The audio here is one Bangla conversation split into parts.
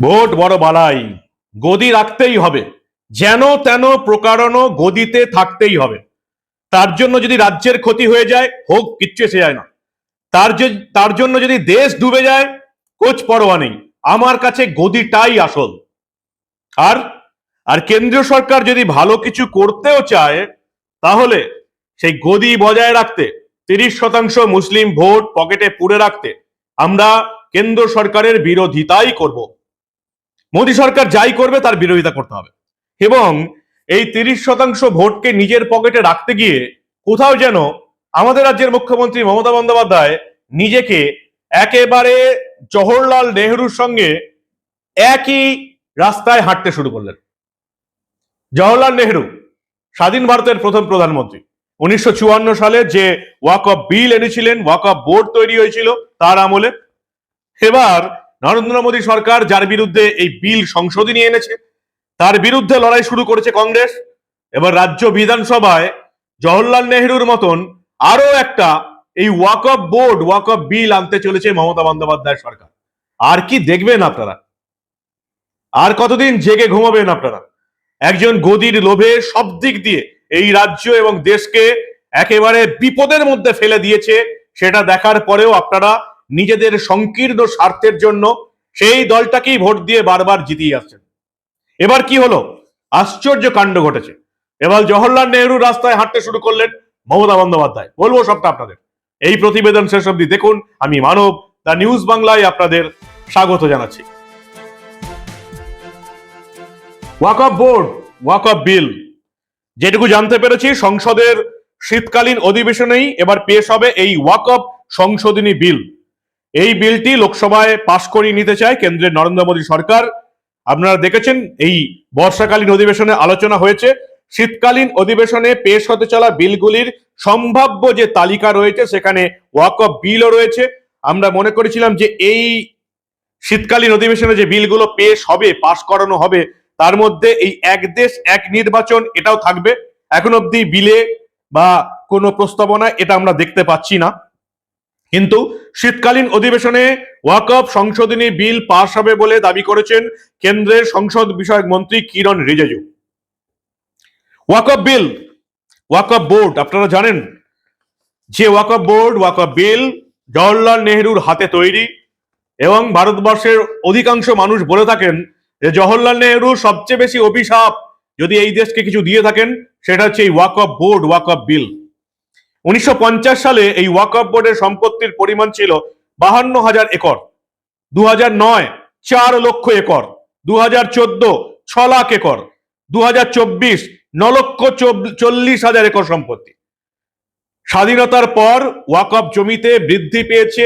ভোট বড় বালাই। গদি রাখতেই হবে। যেন তেন প্রকারণ গদিতে থাকতেই হবে। তার জন্য যদি রাজ্যের ক্ষতি হয়ে যায়, হোক, কিচ্ছু এসে যায় না। তার যে, তার জন্য যদি দেশ ডুবে যায়, কোচ পরোয়া নেই। আমার কাছে গদিটাই আসল। আর আর কেন্দ্রীয় সরকার যদি ভালো কিছু করতেও চায়, তাহলে সেই গদি বজায় রাখতে, তিরিশ শতাংশ মুসলিম ভোট পকেটে পুরে রাখতে, আমরা কেন্দ্র সরকারের বিরোধিতাই করব। মোদী সরকার যাই করবে তার বিরোধিতা করতে হবে। এবং এই তিরিশ শতাংশ ভোটকে নিজের পকেটে রাখতে গিয়ে কোথাও যেন আমাদের রাজ্যের মুখ্যমন্ত্রী মমতা বন্দ্যোপাধ্যায় নিজেকে একেবারে জওহরলাল নেহরুর সঙ্গে একই রাস্তায় হাঁটতে শুরু করলেন। জওহরলাল নেহরু, স্বাধীন ভারতের প্রথম প্রধানমন্ত্রী। উনিশশো চুয়ান্ন সালে যে ওয়াক অফ বিল এনেছিলেন ওয়াক অফ বোর্ড তৈরি হয়েছিল তার আমলে। এবার নরেন্দ্র মোদী সরকার যার বিরুদ্ধে এই বিল সংশোধনী এনেছে, তার বিরুদ্ধে লড়াই শুরু করেছে কংগ্রেস। এবার রাজ্য বিধানসভায় জওহরলাল নেহরুর মতন আরও একটা এই Waqf board Waqf bill আনতে চলেছে মমতা বন্দ্যোপাধ্যায় সরকার। আর কি দেখবেন আপনারা? আর কতদিন জেগে ঘুমাবেন আপনারা? একজন গদির লোভে সব দিক দিয়ে এই রাজ্য এবং দেশকে একেবারে বিপদের মধ্যে ফেলে দিয়েছে, সেটা দেখার পরেও আপনারা নিজেদের সংকীর্ণ স্বার্থের জন্য সেই দলটাকেই ভোট দিয়ে বারবার জিতিয়ে আসছেন। এবার কি হলো? আশ্চর্য কাণ্ড ঘটেছে। এবার জওহরলাল নেহরু রাস্তায় হাঁটতে শুরু করলেন মমতা বন্দ্যোপাধ্যায়। বলব সবটা আপনাদের। এই প্রতিবেদন শেষ অবধি দেখুন। আমি মানব, দ্য নিউজ বাংলায় আপনাদের স্বাগত জানাচ্ছি। Waqf board, Waqf bill. যেটুকু জানতে পেরেছি, সংসদের শীতকালীন অধিবেশনেই এবার পেশ হবে এই ওয়াক অফ সংশোধনী বিল। এই বিলটি লোকসভায় পাশ করিয়ে নিতে চায় কেন্দ্রের নরেন্দ্র মোদী সরকার। আপনারা দেখেছেন, এই বর্ষাকালীন অধিবেশনে আলোচনা হয়েছে। শীতকালীন অধিবেশনে পেশ হতে চলা বিলগুলির সম্ভাব্য যে তালিকা রয়েছে, সেখানে ওয়াক অফ বিলও রয়েছে। আমরা মনে করেছিলাম যে এই শীতকালীন অধিবেশনে যে বিলগুলো পেশ হবে, পাশ করানো হবে, তার মধ্যে এই এক দেশ, এক নির্বাচন এটাও থাকবে। এখন অবধি বিলে বা কোনো প্রস্তাবনা এটা আমরা দেখতে পাচ্ছি না। কিন্তু শীতকালীন অধিবেশনে ওয়াকফ সংশোধনী বিল পাশ হবে বলে দাবি করেছেন কেন্দ্রের সংসদ বিষয়ক মন্ত্রী কিরণ রিজিজু। ওয়াকফ বিল, ওয়াকফ বোর্ড, আপনারা জানেন যে ওয়াকফ বোর্ড, ওয়াকফ বিল জওহরলাল নেহরুর হাতে তৈরি এবং ভারতবর্ষের অধিকাংশ মানুষ বলে থাকেন যে জওহরলাল নেহরু সবচেয়ে বেশি অভিশাপ যদি এই দেশকে কিছু দিয়ে থাকেন, সেটা হচ্ছে এই ওয়াকফ বোর্ড, ওয়াকফ বিল। উনিশশো পঞ্চাশ সালে এই ওয়াকফ বোর্ডের সম্পত্তির পরিমাণ ছিল বাহান্ন হাজার একর। দু হাজার নয়, চার লক্ষ একর। দু হাজার চোদ্দ, ছ লাখ একর। দু হাজার চব্বিশ, ন লক্ষ চল্লিশ হাজার একর সম্পত্তি। স্বাধীনতার পর ওয়াকফ জমিতে বৃদ্ধি পেয়েছে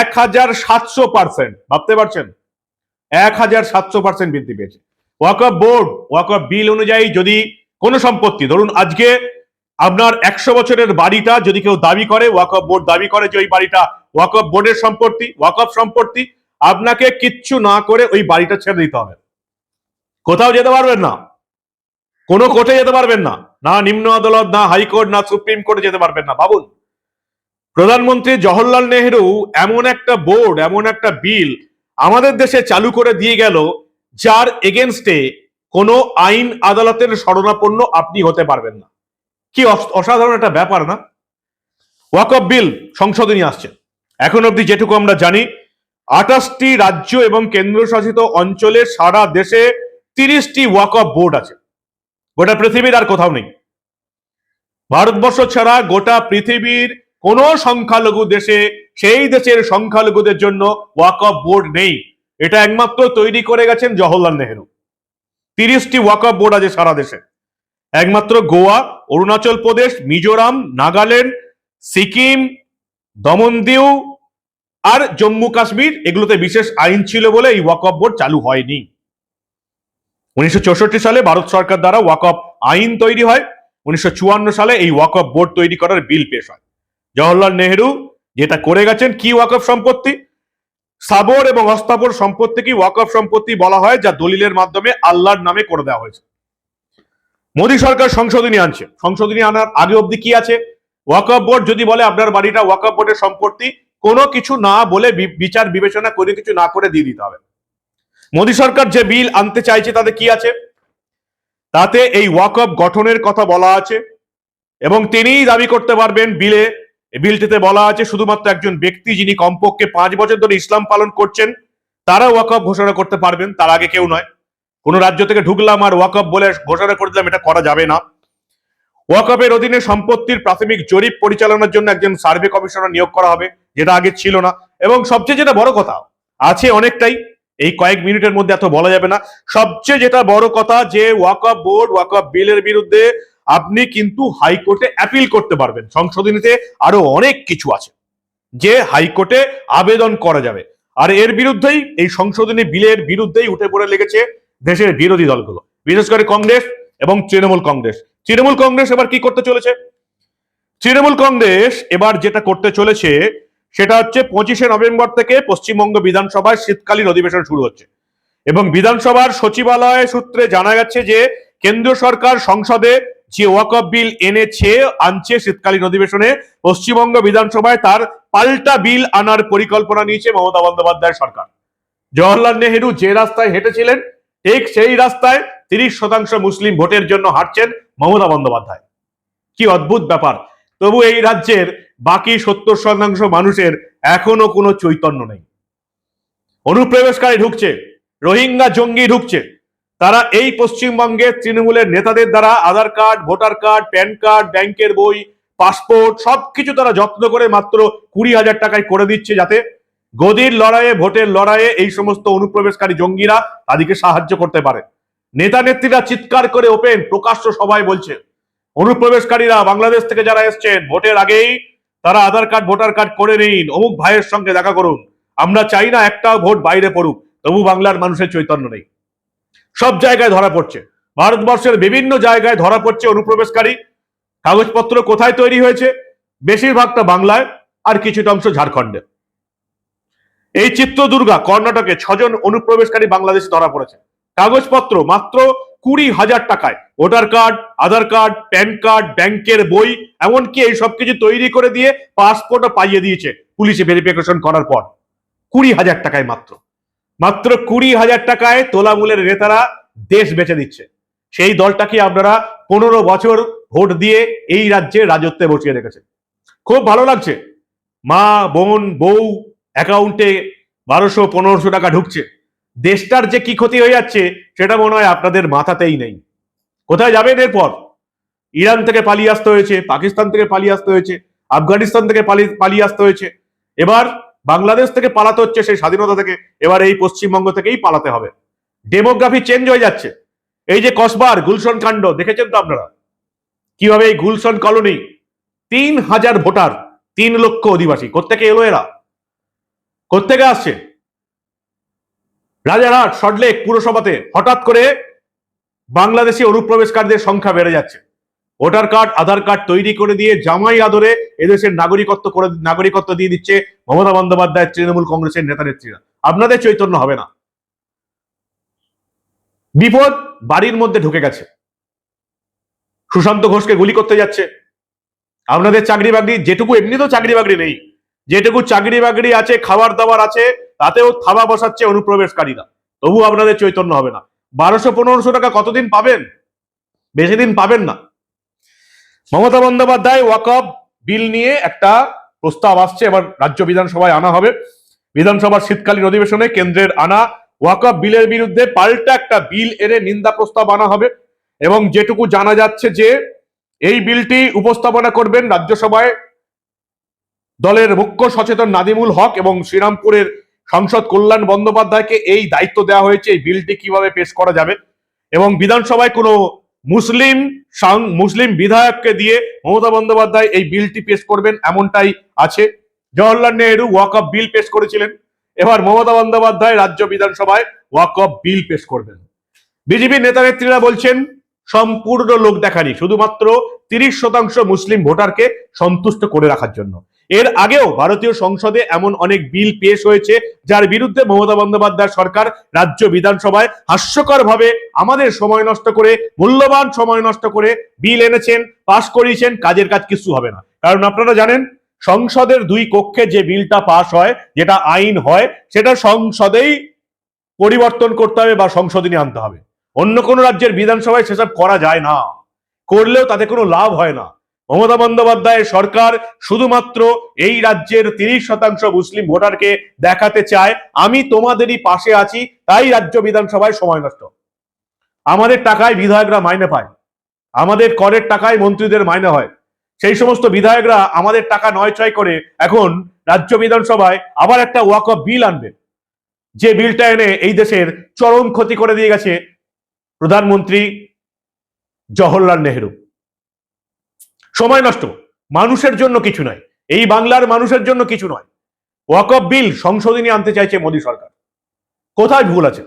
এক হাজার সাতশো পার্সেন্ট। ভাবতে পারছেন? এক হাজার সাতশো পার্সেন্ট বৃদ্ধি পেয়েছে। ওয়াকফ বোর্ড ওয়াকফ বিল অনুযায়ী যদি কোনো সম্পত্তি, ধরুন আজকে আপনার একশো বছরের বাড়িটা যদি কেউ দাবি করে ওয়াকফ বোর্ড দাবি করে যে ওই বাড়িটা ওয়াকফ বোর্ডের সম্পত্তি ওয়াকফ সম্পত্তি, আপনাকে কিচ্ছু না করে ওই বাড়িটা ছেড়ে দিতে হবে। কোথাও যেতে পারবেন না। কোনো কোর্টে যেতে পারবেন না। না নিম্ন আদালত, না হাইকোর্ট না সুপ্রিম কোর্টে যেতে পারবেন না। ভাবুন, প্রধানমন্ত্রী জওহরলাল নেহরু এমন একটা বোর্ড, এমন একটা বিল আমাদের দেশে চালু করে দিয়ে গেল, যার এগেনস্টে কোনো আইন আদালতের শরণাপন্ন আপনি হতে পারবেন না। কি অস- অসাধারণ একটা ব্যাপার না? ওয়াকফ বিল সংশোধনী আসছে। এখন অবধি যেটুকু আমরা জানি, আঠাশটি রাজ্য এবং কেন্দ্রশাসিত অঞ্চলে সারা দেশে তিরিশটি ওয়াকফ বোর্ড আছে। গোটা পৃথিবীর আর কোথাও নেই। ভারতবর্ষ ছাড়া গোটা পৃথিবীর কোন সংখ্যালঘু দেশে সেই দেশের সংখ্যালঘুদের জন্য ওয়াকফ বোর্ড নেই। এটা একমাত্র তৈরি করে গেছেন জওহরলাল নেহেরু। তিরিশটি ওয়াকফ বোর্ড আছে সারা দেশে। একমাত্র গোয়া, অরুণাচল প্রদেশ, মিজোরাম, নাগাল্যান্ড, সিকিম, দমনদিউ আর জম্মু কাশ্মীর। এগুলোতে বিশেষ আইন ছিল বলে এই ওয়াকফ বোর্ড চালু হয়নি। উনিশশো চৌষট্টি সালে ভারত সরকার দ্বারা ওয়াকফ আইন তৈরি হয়। উনিশশো চুয়ান্ন সালে এই ওয়াকফ বোর্ড তৈরি করার বিল পেশ হয়। জওহরলাল নেহরু যেটা করে গেছেন, কি ওয়াকফ সম্পত্তি? সাবর এবং অস্তাবর সম্পত্তিকে ওয়াকফ সম্পত্তি বলা হয়, যা দলিলের মাধ্যমে আল্লাহর নামে করে দেওয়া হয়েছে। মোদী সরকার সংশোধনী আনছে। সংশোধনী আনার আগে অবধি কি আছে? ওয়াকফ বোর্ড যদি বলে আপনার বাড়িটা ওয়াকফ বোর্ডের সম্পত্তি, কোনো কিছু না বলে বিচার বিবেচনা করে কিছু না করে দিয়ে দিতে হবে। মোদী সরকার যে বিল আনতে চাইছে, তাতে কি আছে? তাতে এই ওয়াকফ গঠনের কথা বলা আছে এবং তিনিই দাবি করতে পারবেন বিলে। বিলটিতে বলা আছে, শুধুমাত্র একজন ব্যক্তি যিনি কমপক্ষে পাঁচ বছর ধরে ইসলাম পালন করছেন তারা ওয়াকফ ঘোষণা করতে পারবেন, তার আগে কেউ নয়। কোন রাজ্য থেকে ঢুকলাম আর ওয়াকফ বলে ঘোষণা করে দিলাম এটা করা যাবে না। ওয়াকফের অধীনে সম্পত্তির প্রাথমিক জরিপ পরিচালনার জন্য একজন সার্ভে কমিশনার নিয়োগ করা হবে, যেটা আগে ছিল না। এবং সবচেয়ে যেটা বড় কথা, আছে অনেকটাই, এই কয়েক মিনিটের মধ্যে এত বলা যাবে না। সবচেয়ে যেটা বড় কথা যে ওয়াকফ বোর্ড, ওয়াকফ বিলের বিরুদ্ধে আপনি কিন্তু হাইকোর্টে অ্যাপিল করতে পারবেন। সংশোধনীতে আরও অনেক কিছু আছে যে হাইকোর্টে আবেদন করা যাবে। আর এর বিরুদ্ধেই, এই সংশোধনী বিলের বিরুদ্ধেই উঠে পড়ে লেগেছে দেশের বিরোধী দলগুলো, বিশেষ করে কংগ্রেস এবং তৃণমূল কংগ্রেস। তৃণমূল কংগ্রেস এবার কি করতে চলেছে? তৃণমূল কংগ্রেস এবার যেটা করতে চলেছে, সেটা হচ্ছে পঁচিশে নভেম্বর থেকে পশ্চিমবঙ্গ বিধানসভায় শীতকালীন অধিবেশন শুরু হচ্ছে। এবং বিধানসভার সচিবালয় সূত্রে জানা গেছে যে, কেন্দ্রীয় সরকার সংসদে যে ওয়াকফ বিল এনেছে, আনছে শীতকালীন অধিবেশনে, পশ্চিমবঙ্গ বিধানসভায় তার পাল্টা বিল আনার পরিকল্পনা নিয়েছে মমতা বন্দ্যোপাধ্যায় সরকার। জওয়াহরলাল নেহেরু যে রাস্তায় হেঁটেছিলেন ঠিক সেই রাস্তায় তিরিশ শতাংশ মুসলিম ভোটের জন্য হাঁটছেন মমতা বন্দ্যোপাধ্যায়। কি অদ্ভুত ব্যাপার। তবু এই রাজ্যের বাকি সত্তর শতাংশ মানুষের এখনও কোনো চৈতন্য নেই। অনুপ্রবেশকারী ঢুকছে, রোহিঙ্গা জঙ্গি ঢুকছে। তারা এই পশ্চিমবঙ্গের তৃণমূলের নেতাদের দ্বারা Aadhaar card, voter card, PAN card, ব্যাংকের বই, পাসপোর্ট সবকিছু তারা যত্ন করে মাত্র কুড়ি হাজার টাকায় করে দিচ্ছে যাতে গদির লড়াইয়ে, ভোটের লড়াইয়ে এই সমস্ত অনুপ্রবেশকারী জঙ্গিরা তাদেরকে সাহায্য করতে পারে। নেতা নেত্রীরা চিৎকার করে ওপেন, প্রকাশ্য সবাই বলছে, অনুপ্রবেশকারীরা বাংলাদেশ থেকে যারা এসছেন, ভোটের আগেই তারা আধার কার্ড, ভোটার কার্ড করে নিন, অমুক ভাইয়ের সঙ্গে দেখা করুন। আমরা চাই না একটা ভোট বাইরে পড়ুক, তবু বাংলার মানুষের চৈতন্য নেই। সব জায়গায় ধরা পড়ছে। ভারতবর্ষের বিভিন্ন জায়গায় ধরা পড়ছে অনুপ্রবেশকারী। কাগজপত্র কোথায় তৈরি হয়েছে? বেশিরভাগটা বাংলায়, আর কিছুটা অংশ ঝাড়খণ্ডে। এই চিত্রদুর্গা কর্ণাটকে ছজন অনুপ্রবেশকারী বাংলাদেশ ধরা পড়েছে। কাগজপত্র মাত্র কুড়ি হাজার টাকায়। Voter card, Aadhaar card, PAN card, ব্যাংকের বই, এমনকি এই সবকিছু তৈরি করে দিয়ে পাসপোর্টও পাইয়ে দিয়েছে পুলিশে ভেরিফিকেশন করার পর। কুড়ি হাজার টাকায় মাত্র। মাত্র কুড়ি হাজার টাকায় তোলামূলের নেতারা দেশ বেচে দিচ্ছে। সেই দলটাকে আপনারা পনেরো বছর ভোট দিয়ে এই রাজ্যে রাজত্বে বসিয়ে রেখেছেন। খুব ভালো লাগছে। মা, বোন, বউ অ্যাকাউন্টে বারোশো, পনেরোশো টাকা ঢুকছে। দেশটার যে কি ক্ষতি হয়ে যাচ্ছে, সেটা মনে হয় আপনাদের মাথাতেই নেই। কোথায় যাবেন এরপর? ইরান থেকে পালিয়ে আসতে হয়েছে, পাকিস্তান থেকে পালিয়ে আসতে হয়েছে, আফগানিস্তান থেকে পালিয়ে আসতে হয়েছে। এবার বাংলাদেশ থেকে পালাতে হচ্ছে সেই স্বাধীনতা থেকে, এবার এই পশ্চিমবঙ্গ থেকেই পালাতে হবে। ডেমোগ্রাফি চেঞ্জ হয়ে যাচ্ছে। এই যে কসবার, গুলশন কাণ্ড, দেখেছেন তো আপনারা? কীভাবে এই গুলশন কলোনি, তিন হাজার ভোটার, তিন লক্ষ অধিবাসী কোথেকে এলো এরা? কোথেকে আসছে? রাজারহাট সল্টলেক পুরসভাতে হঠাৎ করে বাংলাদেশি অনুপ্রবেশকারীদের সংখ্যা বেড়ে যাচ্ছে। ভোটার কার্ড, আধার কার্ড তৈরি করে দিয়ে, জামাই আদরে এদেশের নাগরিকত্ব করে, নাগরিকত্ব দিয়ে দিচ্ছে মমতা বন্দ্যোপাধ্যায়, তৃণমূল কংগ্রেসের নেতা নেত্রীরা। আপনাদের চৈতন্য হবে না। বিপদ বাড়ির মধ্যে ঢুকে গেছে। সুশান্ত ঘোষকে গুলি করতে যাচ্ছে। আপনাদের চাকরি বাকরি, যেটুকু এমনিতেও চাকরি বাকরি নেই যেটুকু চাকরি বাকরি আছে খাবার দাবার আছে, তাতেও থাবা বসাচ্ছে অনুপ্রবেশকারীরা। তবু আপনাদের চৈতন্য হবে না। বারোশো, পনেরোশো টাকা কতদিন পাবেন? বেশি দিন পাবেন না। মমতা বন্দ্যোপাধ্যায় ওয়াকফ বিল নিয়ে একটা প্রস্তাব আসছে, এবার রাজ্য বিধানসভায় আনা হবে। বিধানসভার শীতকালীন অধিবেশনে কেন্দ্রের আনা ওয়াকফ বিলের বিরুদ্ধে পাল্টা একটা বিল এনে নিন্দা প্রস্তাব আনা হবে এবং যেটুকু জানা যাচ্ছে যে, এই বিলটি উপস্থাপনা করবেন রাজ্যসভায় দলের মুখ্য সচেতন নাদিমুল হক এবং শ্রীরামপুরের সংসদ কল্যাণ বন্দ্যোপাধ্যায়কে এই দায়িত্ব দেওয়া হয়েছে। এই বিলটি কীভাবে পেশ করা যাবে? এবং বিধানসভায় কোনো মুসলিম মুসলিম বিধায়ককে দিয়ে মমতা বন্দ্যোপাধ্যায় এই বিলটি পেশ করবেন এমনটাই আছে। জওয়াহরলাল নেহেরু ওয়াকফ বিল পেশ করেছিলেন। এবার মমতা বন্দ্যোপাধ্যায় রাজ্য বিধানসভায় ওয়াকফ বিল পেশ করবেন। বিজেপি নেতা নেত্রীরা বলছেন, সম্পূর্ণ লোক দেখানি, শুধুমাত্র তিরিশ শতাংশ মুসলিম ভোটারকে সন্তুষ্ট করে রাখার জন্য। এর আগেও ভারতীয় সংসদে এমন অনেক বিল পেশ হয়েছে, যার বিরুদ্ধে মমতা বন্দ্যোপাধ্যায় সরকার রাজ্য বিধানসভায় হাস্যকর ভাবে আমাদের সময় নষ্ট করে, মূল্যবান সময় নষ্ট করে বিল এনেছেন, পাশ করিয়েছেন, কাজের কাজ কিছু হবে না। কারণ আপনারা জানেন, সংসদের দুই কক্ষে যে বিলটা পাশ হয়, যেটা আইন হয়, সেটা সংসদেই পরিবর্তন করতে হবে বা সংশোধনী আনতে হবে। অন্য কোনো রাজ্যের বিধানসভায় সেসব করা যায় না। করলেও তাতে কোনো লাভ হয় না। মমতা বন্দ্যোপাধ্যায়ের সরকার শুধুমাত্র এই রাজ্যের তিরিশ শতাংশ মুসলিম ভোটারকে দেখাতে চায়। আমি তোমাদেরই পাশে আছি, তাই রাজ্য বিধানসভায় সময় নষ্ট। আমাদের টাকায় বিধায়করা মাইনে পায়। আমাদের করের টাকায় মন্ত্রীদের মাইনে হয়। সেই সমস্ত বিধায়করা আমাদের টাকা নয় ছয় করে এখন রাজ্য বিধানসভায় আবার একটা ওয়াক অফ বিল আনবে। যে বিলটা এনে এই দেশের চরম ক্ষতি করে দিয়ে গেছে প্রধানমন্ত্রী জওহরলাল নেহেরু। সময় নষ্ট। মানুষের জন্য কিছু নয়। এই বাংলার মানুষের জন্য কিছু নয়। ওয়াক অফ বিল সংশোধনী আনতে চাইছে মোদী সরকার। কোথায় ভুল আছে?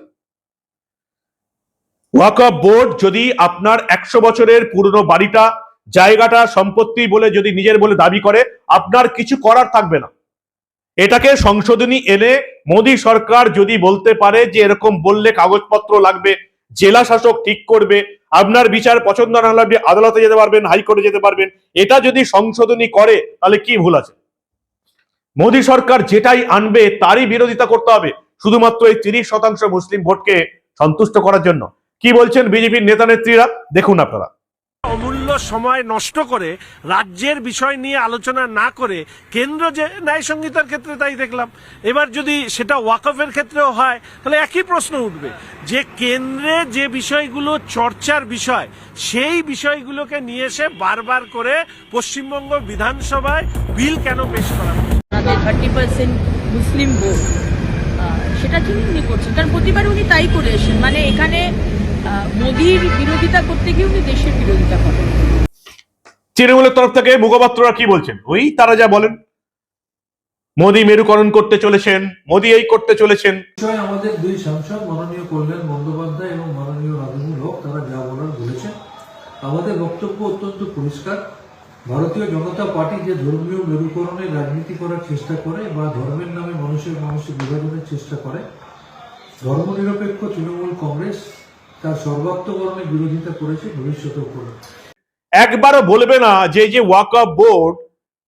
ওয়াক অফ বোর্ড যদি আপনার একশো বছরের পুরনো বাড়িটা, জায়গাটা, সম্পত্তি বলে যদি নিজের বলে দাবি করে, আপনার কিছু করার থাকবে না। এটাকে সংশোধনী এনে মোদী সরকার যদি বলতে পারে যে এরকম বললে কাগজপত্র লাগবে জেলা শাসক ঠিক করবে আপনার বিচার পছন্দ না হলে আপনি আদালতে যেতে পারবেন, হাইকোর্টে যেতে পারবেন। এটা যদি সংশোধনী করে, তাহলে কি ভুল আছে? মোদী সরকার যেটাই আনবে, তারই বিরোধিতা করতে হবে। শুধুমাত্র এই তিরিশ শতাংশ মুসলিম ভোটকে সন্তুষ্ট করার জন্য। কি বলছেন বিজেপির নেতা নেত্রীরা দেখুন আপনারা। অমূল্য সময় নষ্ট করে রাজ্যের বিষয় নিয়ে আলোচনা না করে কেন্দ্র যে ন্যায় সংহিতার ক্ষেত্রে তাই দেখলাম। এবার যদি সেটা ওয়াকফের ক্ষেত্রেও হয়, তাহলে একই প্রশ্ন উঠবে। যে কেন্দ্রে যে বিষয়গুলো চর্চার বিষয়, সেই বিষয়গুলোকে নিয়ে এসে বারবার করে পশ্চিমবঙ্গ বিধানসভায় বিল কেন পেশ করা? থার্টি পার্সেন্ট মুসলিম ভোট সেটা জন্য উনি করছেন। কারণ প্রতিবার উনি তাই করে এসেছেন। মানে এখানে মোদির বিরোধিতা করতে গিয়ে উনি দেশের বিরোধিতা করেন। তৃণমূলের তরফ থেকে মুখপাত্ররা কি বলছেন? ওই তারা যা বলেন। মোদী মেরুকরণ করতে চলেছেন মোদী এই করতে চলেছেন। আমাদের দুই সাংসদ মাননীয় কল্যাণ বন্দ্যোপাধ্যায় এবং মাননীয় হোক তারা যা বলার বলেছেন। আমাদের বক্তব্য অত্যন্ত পরিষ্কার। ভারতীয় জনতা পার্টি যে ধর্মীয় মেরুকরণের রাজনীতি করার চেষ্টা করে বা ধর্মের নামে মানুষের মানুষের বিভাজনের চেষ্টা করে ধর্মনিরপেক্ষ তৃণমূল কংগ্রেস তার বিরোধিতা করেছে একবারও বলবে না যে যে ওয়াক অফ বোর্ড,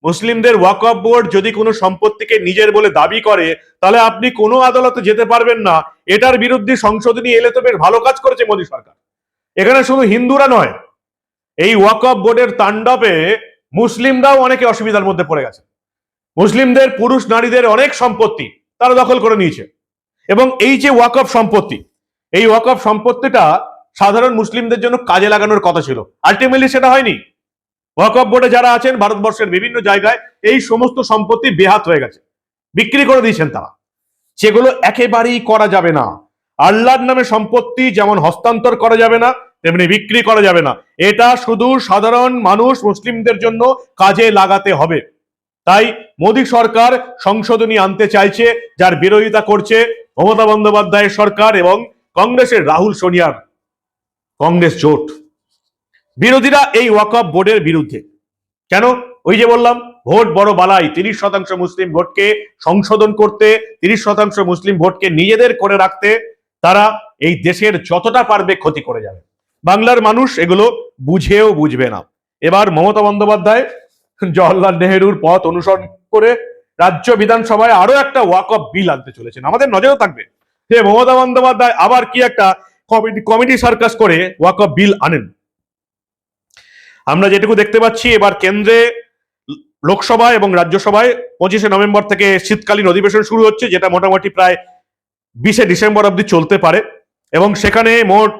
মুসলিমদের ওয়াক অফ বোর্ড যদি কোনো সম্পত্তিকে নিজের বলে দাবি করে, তাহলে আপনি কোনো আদালতে যেতে পারবেন না। এটার বিরুদ্ধে সংশোধনী এলে তো বেশ ভালো কাজ করেছে মোদী সরকার। এখানে শুধু হিন্দুরা নয়, এই ওয়াক অফ বোর্ডের তাণ্ডবে মুসলিমরাও অনেকে অসুবিধার মধ্যে পড়ে গেছে। মুসলিমদের, পুরুষ, নারীদের অনেক সম্পত্তি তারা দখল করে নিয়েছে। এবং এই যে ওয়াক অফ সম্পত্তি এই ওয়াক অফ সম্পত্তিটা সাধারণ মুসলিমদের জন্য কাজে লাগানোর কথা ছিল। আলটিমেটলি সেটা হয়নি। ওয়াকফ বোর্ডে যারা আছেন, ভারতবর্ষের বিভিন্ন জায়গায় এই সমস্ত সম্পত্তি বেহাত হয়ে গেছে। বিক্রি করে দিয়েছেন তারা। সেগুলো একেবারেই করা যাবে না। আল্লাহর নামে সম্পত্তি যেমন হস্তান্তর করা যাবে না, তেমনি বিক্রি করা যাবে না। এটা শুধু সাধারণ মানুষ মুসলিমদের জন্য কাজে লাগাতে হবে। তাই মোদী সরকার সংশোধনী আনতে চাইছে, যার বিরোধিতা করছে মমতা বন্দ্যোপাধ্যায়ের সরকার এবং কংগ্রেসের রাহুল সোনিয়ার কংগ্রেস জোট। বিরোধীরা এই ওয়াকফ বোর্ডের বিরুদ্ধে। কেন? ওই যে বললাম, ভোট বড় বালাই। তিরিশ শতাংশ মুসলিম ভোটকে সংশোধন করতে, তিরিশ শতাংশ মুসলিম ভোটকে নিজেদের করে রাখতে তারা এই দেশের যতটা পারবে ক্ষতি করে যাবে। বাংলার মানুষ এগুলো বুঝেও বুঝবে না। এবার মমতা বন্দ্যোপাধ্যায় জওয়াহরলাল নেহেরুর পথ অনুসরণ করে রাজ্য বিধানসভায় আরও একটা ওয়াক অফ বিল আনতে চলেছেন। আমাদের নজরও থাকবে। যে মমতা বন্দ্যোপাধ্যায়, আবার কি একটা কমিটি কমিটি সার্কাস করে ওয়াক অফ বিল আনেন। আমরা যেটুকু দেখতে পাচ্ছি, এবার কেন্দ্রে লোকসভা এবং রাজ্যসভায় পঁচিশে নভেম্বর থেকে শীতকালীন অধিবেশন শুরু হচ্ছে, যেটা মোটামুটি প্রায় বিশে ডিসেম্বর অবধি চলতে পারে। এবং সেখানে মোট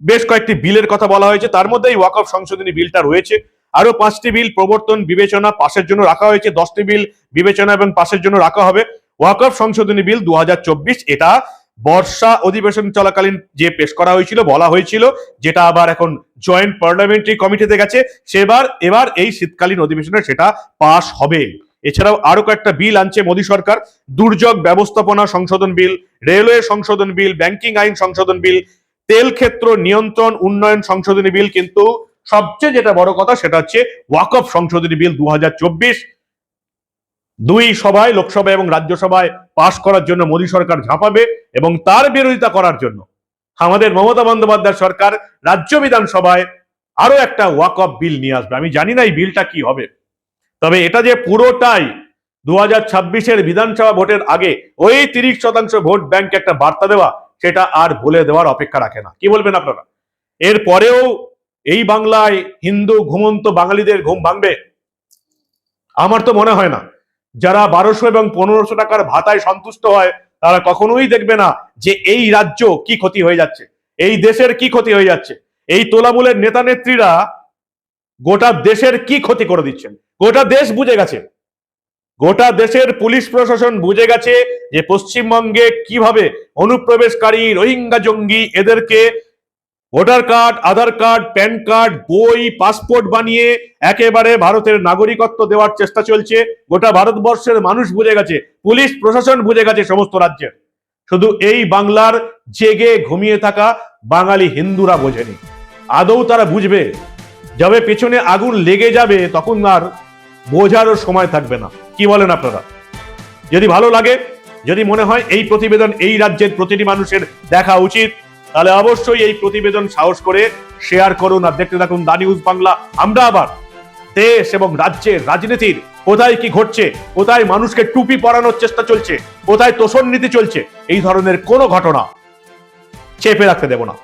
বেশ কয়েকটি বিলের কথা বলা হয়েছে। তার মধ্যে এই ওয়াকফ সংশোধনী বিলটা রয়েছে। আরও পাঁচটি বিল প্রবর্তন বিবেচনা পাশের জন্য রাখা হয়েছে। দশটি বিল বিবেচনা এবং পাশের জন্য রাখা হবে। ওয়াকফ সংশোধনী বিল দু হাজার চব্বিশ, এটা বর্ষা অধিবেশন চলাকালীন যে পেশ করা হয়েছিল, বলা হয়েছিল, যেটা আবার এখন জয়েন্ট পার্লামেন্টারি কমিটিতে গেছে, সেবার, এবার এই শীতকালীন অধিবেশনে সেটা পাশ হবে। এছাড়াও আরও কয়েকটা বিল আনছে মোদী সরকার, দুর্যোগ ব্যবস্থাপনা সংশোধন বিল, রেলওয়ে সংশোধন বিল ব্যাংকিং আইন সংশোধন বিল, তেল ক্ষেত্র নিয়ন্ত্রণ উন্নয়ন সংশোধনী বিল, কিন্তু সবচেয়ে যেটা বড় কথা সেটা হচ্ছে ওয়াকফ সংশোধনী বিল দু হাজার চব্বিশ দুই সভায় লোকসভা এবং রাজ্যসভায় পাশ করার জন্য মোদী সরকার ঝাঁপাবে এবং তার বিরোধিতা করার জন্য। আমাদের মমতা বন্দ্যোপাধ্যায় সরকার রাজ্য বিধানসভায় আরও একটা ওয়াক অফ বিল নিয়ে আসবে। আমি জানি না এই বিলটা কি হবে। তবে এটা যে পুরোটাই দু হাজার ছাব্বিশের বিধানসভা ভোটের আগে ওই তিরিশ শতাংশ ভোট ব্যাংক একটা বার্তা দেওয়া, সেটা আর বলে দেওয়ার অপেক্ষা রাখে না। কি বলবেন আপনারা? এর পরেও এই বাংলায় হিন্দু, ঘুমন্ত বাঙালিদের ঘুম ভাঙবে? আমার তো মনে হয় না। যারা বারোশো এবং পনেরোশো টাকার ভাতায় সন্তুষ্ট হয়, তারা কখনোই দেখবে না যে এই রাজ্য কি ক্ষতি হয়ে যাচ্ছে, এই দেশের কি ক্ষতি হয়ে যাচ্ছে। এই তোলামূলের নেতা নেত্রীরা গোটা দেশের কি ক্ষতি করে দিচ্ছেন? গোটা দেশ বুঝে গেছে। গোটা দেশের পুলিশ প্রশাসন বুঝে গেছে যে পশ্চিমবঙ্গে কীভাবে অনুপ্রবেশকারী রোহিঙ্গা জঙ্গি এদেরকে voter card, Aadhaar card, PAN card, বই, পাসপোর্ট বানিয়ে একেবারে ভারতের নাগরিকত্ব দেওয়ার চেষ্টা চলছে। গোটা ভারতবর্ষের মানুষ বুঝে গেছে, পুলিশ, প্রশাসন বুঝে গেছে সমস্ত রাজ্যের। শুধু এই বাংলার জেগে ঘুমিয়ে থাকা বাঙালি হিন্দুরা বোঝেনি। আদৌ তারা বুঝবে, যাবে পেছনে আগুন লেগে যাবে, তখন আর বোঝারও সময় থাকবে না। কি বলেন আপনারা? যদি ভালো লাগে, যদি মনে হয় এই প্রতিবেদন এই রাজ্যের প্রতিটি মানুষের দেখা উচিত। তাহলে অবশ্যই এই প্রতিবেদন সাহস করে শেয়ার করুন আর দেখতে থাকুন দা নিউজ বাংলা আমরা আবার দেশ এবং রাজ্যের রাজনীতির কোথায় কি ঘটছে, কোথায় মানুষকে টুপি পরানোর চেষ্টা চলছে, কোথায় তোষণ নীতি চলছে, এই ধরনের কোনো ঘটনা চেপে রাখতে দেব না।